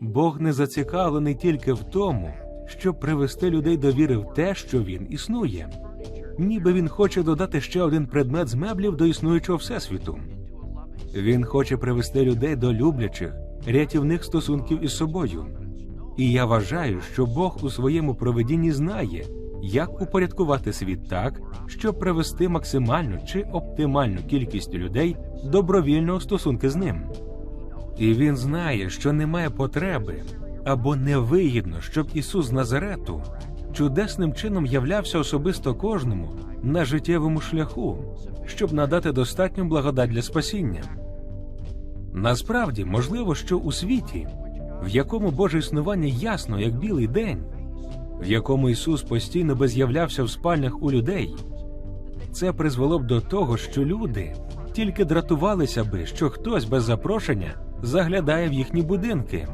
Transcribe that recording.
Бог не зацікавлений тільки в тому, щоб привести людей до віри в те, що він існує. Ніби він хоче додати ще один предмет з меблів до існуючого всесвіту. Він хоче привести людей до люблячих, рятівних стосунків із собою. І я вважаю, що Бог у своєму проведінні знає, як упорядкувати світ так, щоб привести максимальну чи оптимальну кількість людей добровільно у стосунки з ним. І він знає, що немає потреби або невигідно, щоб Ісус з Назарету чудесним чином являвся особисто кожному на життєвому шляху, щоб надати достатню благодать для спасіння. Насправді, можливо, що у світі, в якому Боже існування ясно, як білий день, в якому Ісус постійно би з'являвся в спальнях у людей, це призвело б до того, що люди тільки дратувалися би, що хтось без запрошення заглядає в їхні будинки,